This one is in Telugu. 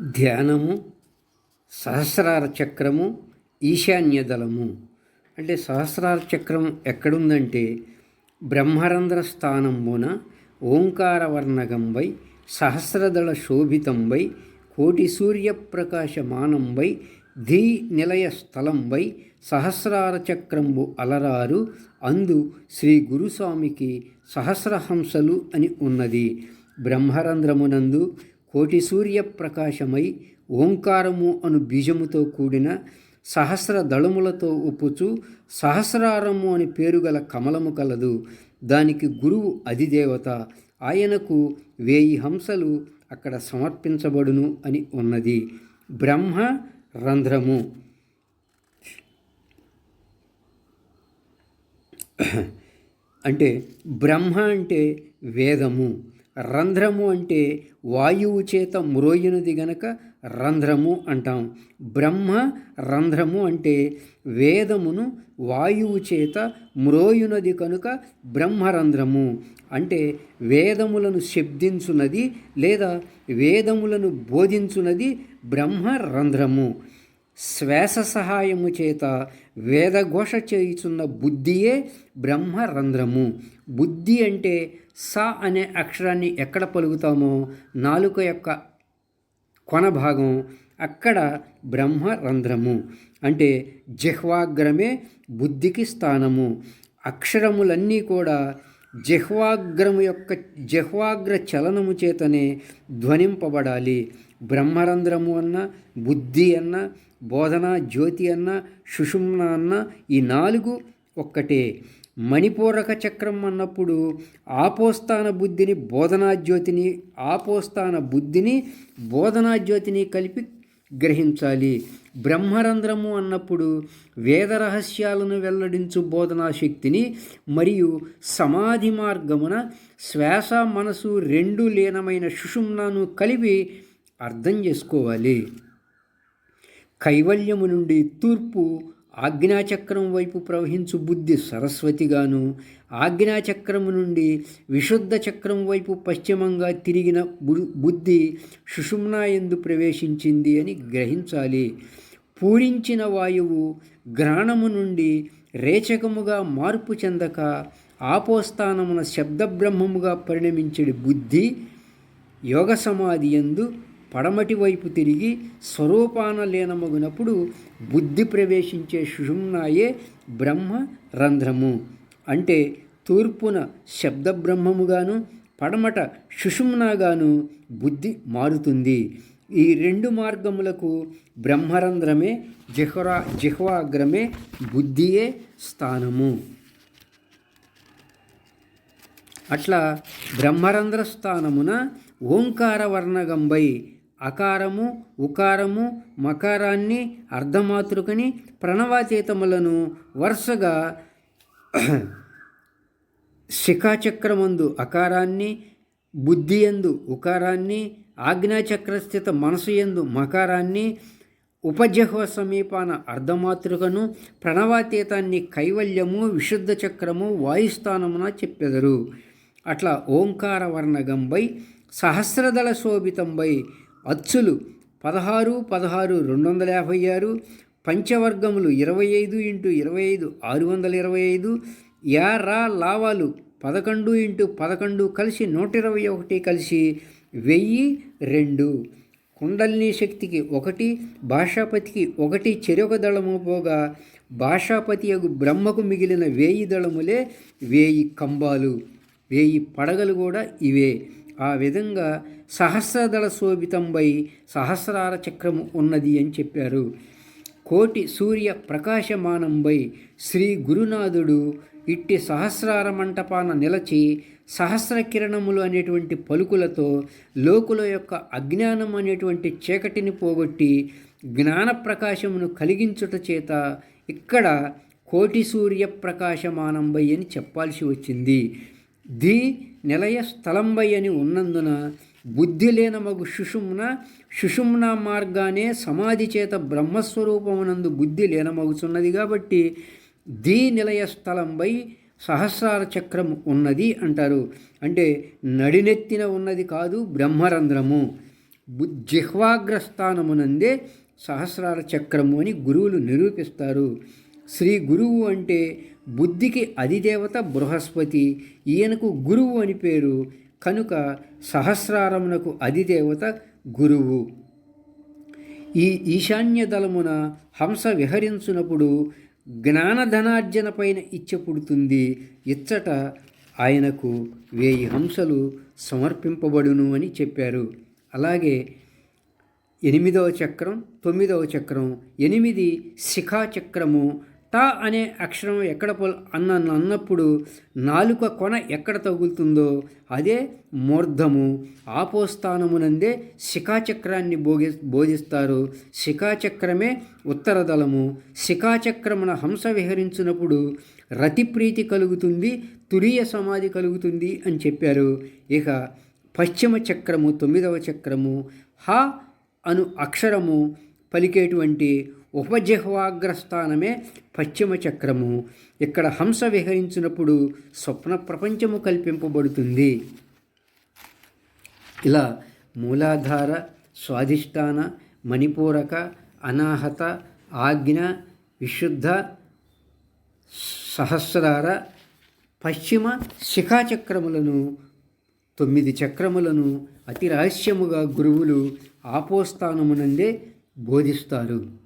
ధ్యానము సహస్రార చక్రము ఈశాన్య దళము అంటే సహస్రార చక్రం ఎక్కడుందంటే బ్రహ్మరంధ్ర స్థానంబున ఓంకారవర్ణగంబై సహస్రదళ శోభితంబై కోటి సూర్యప్రకాశమానంబై ధీ నిలయ స్థలంబై సహస్రార చక్రంబు అలరారు. అందు శ్రీ గురుస్వామికి సహస్రహంసలు అని ఉన్నది. బ్రహ్మరంధ్రమునందు కోటి సూర్య ప్రకాశమై ఓంకారము అను బీజముతో కూడిన సహస్ర దళములతో ఒప్పుచు సహస్రారము అని పేరు గల కమలము కలదు. దానికి గురువు అధిదేవత. ఆయనకు వేయి హంసలు అక్కడ సమర్పించబడును అని ఉన్నది. బ్రహ్మ రంధ్రము. అంటే బ్రహ్మ అంటే వేదము. రంధ్రము అంటే వాయువు చేత మ్రోయినది గనక రంధ్రము అంటాం. బ్రహ్మ రంధ్రము అంటే వేదమును వాయువు చేత మ్రోయునది కనుక బ్రహ్మరంధ్రము అంటే వేదములను శబ్దించున్నది లేదా వేదములను బోధించున్నది బ్రహ్మరంధ్రము శ్వాస సహాయము చేత వేదఘోష చేయుచున్న బుద్ధియే బ్రహ్మరంధ్రము బుద్ధి అంటే స అనే అక్షరాన్ని ఎక్కడ పలుకుతామో నాలుక యొక్క కొన భాగం అక్కడ బ్రహ్మరంధ్రము. అంటే జిహ్వాగ్రమే బుద్ధికి స్థానము. అక్షరములన్నీ కూడా జిహ్వాగ్రము యొక్క జిహ్వాగ్ర చలనము చేతనే ధ్వనింపబడాలి. బ్రహ్మరంధ్రము అన్న బుద్ధి అన్న బోధన జ్యోతి అన్న సుషుమ్న అన్న ఈ నాలుగు ఒక్కటే. మణిపూరక చక్రం అన్నప్పుడు ఆపోస్థాన బుద్ధిని బోధనాజ్యోతిని ఆపోస్థాన బుద్ధిని బోధనాజ్యోతిని కలిపి గ్రహించాలి. బ్రహ్మరంధ్రము అన్నప్పుడు వేద రహస్యాలను వెల్లడించు బోధనా శక్తిని మరియు సమాధి మార్గమున శ్వాస మనసు రెండు లీనమైన సుషుమ్నాను కలిపి అర్థం చేసుకోవాలి. కైవల్యము నుండి తూర్పు ఆజ్ఞాచక్రం వైపు ప్రవహించు బుద్ధి సరస్వతిగాను ఆజ్ఞాచక్రము నుండి విశుద్ధ చక్రం వైపు పశ్చిమంగా తిరిగిన బుద్ధి సుషుమ్నా ఎందు ప్రవేశించింది అని గ్రహించాలి. పూరించిన వాయువు గ్రాణము నుండి రేచకముగా మార్పు చెందక ఆపోస్థానమున శబ్దబ్రహ్మముగా పరిణమించడి బుద్ధి యోగ సమాధి ఎందు పడమటి వైపు తిరిగి స్వరూపాన లీనమగునప్పుడు బుద్ధి ప్రవేశించే సుషుమ్నాయే బ్రహ్మ రంధ్రము. అంటే తూర్పున శబ్ద బ్రహ్మముగాను పడమట సుషుమ్నాగాను బుద్ధి మారుతుంది. ఈ రెండు మార్గములకు బ్రహ్మరంధ్రమే జిహ్వరా జిహ్వాగ్రమే బుద్ధియే స్థానము. అట్లా బ్రహ్మరంధ్ర స్థానమున ఓంకార వర్ణగంబై అకారము ఉకారము మకారాన్ని అర్ధమాతృకని ప్రణవాతీతములను వరుసగా శిఖాచక్రమందు అకారాన్ని బుద్ధియందు ఉకారాన్ని ఆజ్ఞాచక్రస్థిత మనసు ఎందు మకారాన్ని ఉపజహ్వ సమీపాన అర్ధమాతృకను ప్రణవాతీతాన్ని కైవల్యము విశుద్ధ చక్రము వాయుస్థానమున చెప్పెదరు. అట్లా ఓంకార వర్ణగంబై సహస్రదళ శోభితంబై అచ్చులు పదహారు పదహారు రెండు వందల యాభై ఆరు పంచవర్గములు ఇరవై ఐదు ఇంటూ ఇరవై ఐదు ఆరు వందల ఇరవై ఐదు యారా లావాలు పదకొండు ఇంటూ పదకొండు కలిసి నూట ఇరవై ఒకటి కలిసి వెయ్యి రెండు. కుండలిని శక్తికి ఒకటి భాషాపతికి ఒకటి చెరొక దళము పోగా భాషాపతి యొక్క బ్రహ్మకు మిగిలిన వేయి దళములే వేయి కంబాలు. వేయి పడగలు కూడా ఇవే. ఆ విధంగా సహస్రదళ శోభితంపై సహస్రార చక్రము ఉన్నది అని చెప్పారు. కోటి సూర్య ప్రకాశమానంపై శ్రీ గురునాథుడు ఇట్టి సహస్రార మంటపాన నిలచి సహస్ర కిరణములు అనేటువంటి పలుకులతో లోకుల యొక్క అజ్ఞానం అనేటువంటి చీకటిని పోగొట్టి జ్ఞాన ప్రకాశమును కలిగించుట చేత ఇక్కడ కోటి సూర్య ప్రకాశమానంబై అని చెప్పాల్సి వచ్చింది. ది నిలయ స్థలంబై అని ఉన్నందున బుద్ధి లేనమగు సుషుమ్న సుషుమ్న మార్గానే సమాధి చేత బ్రహ్మస్వరూపమునందు బుద్ధి లీనమగుచున్నది కాబట్టి దీ నిలయ స్థలంపై సహస్రార చక్రం ఉన్నది అంటారు. అంటే నడినెత్తిన ఉన్నది కాదు బ్రహ్మరంధ్రము. జిహ్వాగ్రస్థానమునందే సహస్రార చక్రము అని గురువులు నిరూపిస్తారు. శ్రీ గురువు అంటే బుద్ధికి అధిదేవత బృహస్పతి. ఈయనకు గురువు అని పేరు. కనుక సహస్రారమునకు అధిదేవత గురువు. ఈ ఈశాన్య దళమున హంస విహరించునప్పుడు జ్ఞానధనార్జన పైన ఇచ్చ పుడుతుంది. ఇచ్చట ఆయనకు వేయి హంసలు సమర్పింపబడును అని చెప్పారు. అలాగే ఎనిమిదవ చక్రం తొమ్మిదవ చక్రం ఎనిమిది శిఖా చక్రము ట అనే అక్షరం ఎక్కడ పొల అన్న అన్నప్పుడు నాలుక కొన ఎక్కడ తగులుతుందో అదే మూర్ధము. ఆపోస్థానమునందే శిఖాచక్రాన్ని భోగి బోధిస్తారు. శిఖాచక్రమే ఉత్తర దళము శిఖాచక్రమున హంస విహరించినప్పుడు రతిప్రీతి కలుగుతుంది తురియ సమాధి కలుగుతుంది అని చెప్పారు. ఇక పశ్చిమ చక్రము తొమ్మిదవ చక్రము. హ అను అక్షరము పలికేటువంటి ఉపజిహ్వాగ్రస్థానమే పశ్చిమ చక్రము ఇక్కడ హంస విహరించినప్పుడు స్వప్న ప్రపంచము కల్పింపబడుతుంది. ఇలా మూలాధార స్వాధిష్టాన మణిపూరక అనాహత ఆజ్ఞ విశుద్ధ సహస్రార పశ్చిమ శిఖాచక్రములను తొమ్మిది చక్రములను అతి రహస్యముగా గురువులు ఆపోస్థానమునందే బోధిస్తారు.